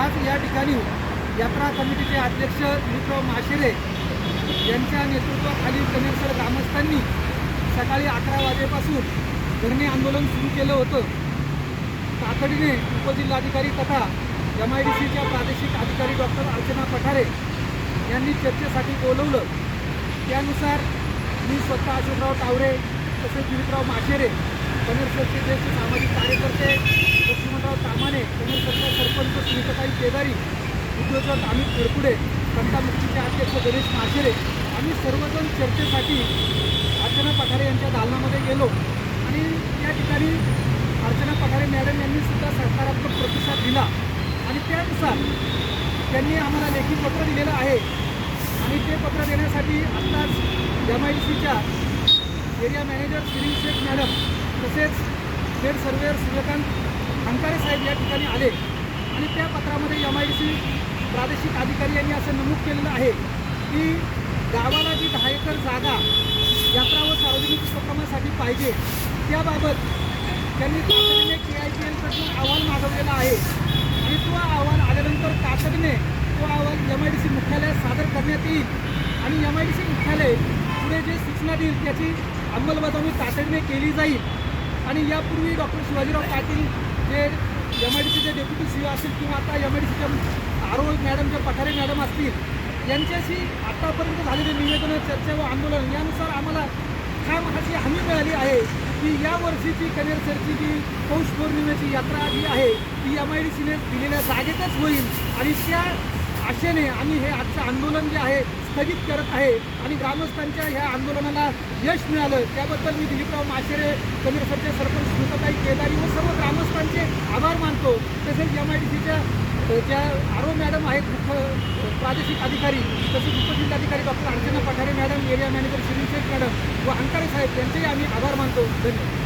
आज या ठिकाणी यात्रा कमिटीचे अध्यक्ष दिलीपराव माशेरे यांच्या नेतृत्वाखाली कनेक्सर ग्रामस्थांनी सकाळी अकरा वाजेपासून धरणे आंदोलन सुरू केलं होतं. तातडीने उपजिल्हाधिकारी तथा एम आय डी सीच्या प्रादेशिक अधिकारी डॉक्टर अर्चना पठारे यांनी चर्चेसाठी बोलवलं. त्यानुसार मी स्वतः अशोकराव टावरे तसेच दिलीपराव माशेरे कनेक्सरचे ज्येष्ठ सामाजिक कार्यकर्ते तामाने तामाणे कनेरसरच्या सरपंच सुनीताताई केदारी उद्योजक अमित खरपुडे संतामुक्तीचे अध्यक्ष गणेश माशेरे आम्ही सर्वजण चर्चेसाठी अर्चना पठारे यांच्या दालनामध्ये गेलो. आणि त्या ठिकाणी अर्चना पठारे मॅडम यांनी सुद्धा सकारात्मक प्रतिसाद दिला. आणि त्यानुसार त्यांनी आम्हाला लेखी पत्र दिलेलं आहे. आणि ते पत्र देण्यासाठी आत्ताच एम आय डी सीच्या area manager Shirin Shaikh madam तसेच हेड सर्वेअर सूर्यकांत अंकारे साहेब या ठिकाणी आले. आणि त्या पत्रामध्ये एम आय डी सी प्रादेशिक अधिकारी यांनी असं नमूद केलेलं आहे की गावाला जी दहा एकर जागा यात्रा व सार्वजनिक उपक्रमासाठी पाहिजे त्याबाबत त्यांनी तातडीने के आय पी एलकडून अहवाल मागवलेला आहे. आणि तो अहवाल आल्यानंतर तातडीने तो अहवाल एम आय डी सी मुख्यालयात सादर करण्यात येईल. आणि एम आय डी सी मुख्यालय पुढे जे सूचना देईल त्याची अंमलबजावणी तातडीने केली जाईल. आणि यापूर्वी डॉक्टर शिवाजीराव पाटील जे एम आय डी सीचे डेप्युटी सी असतील किंवा आता एम आय डी सीच्या आरो मॅडम जे पठारे मॅडम असतील यांच्याशी आतापर्यंत झालेले निवेदनं चर्चा व आंदोलन यानुसार आम्हाला काम अशी हमी मिळाली आहे की या वर्षीची कनेरसरची जी पौष पौर्णिमेची यात्रा जी आहे. ती एम आय डी सीने दिलेल्या जागेतच होईल. आणि त्या आशेने आम्ही हे आजचं आंदोलन जे आहे स्थगित करत आहे आणि ग्रामस्थांच्या ह्या आंदोलनाला यश मिळालं. त्याबद्दल मी दिलीपराव माशेरे कनेरसरचे सरपंच स्मिताताई केदारी व सर्व ग्रामस्थांचे आभार मानतो. तसेच एम आय डी सीच्या ज्या आरो मॅडम आहेत मुख्य प्रादेशिक अधिकारी तसेच उपजिल्हाधिकारी doctor Archana Pathare madam area manager Shri Shaikh madam व अंकारे साहेब यांचेही आम्ही आभार मानतो. धन्यवाद.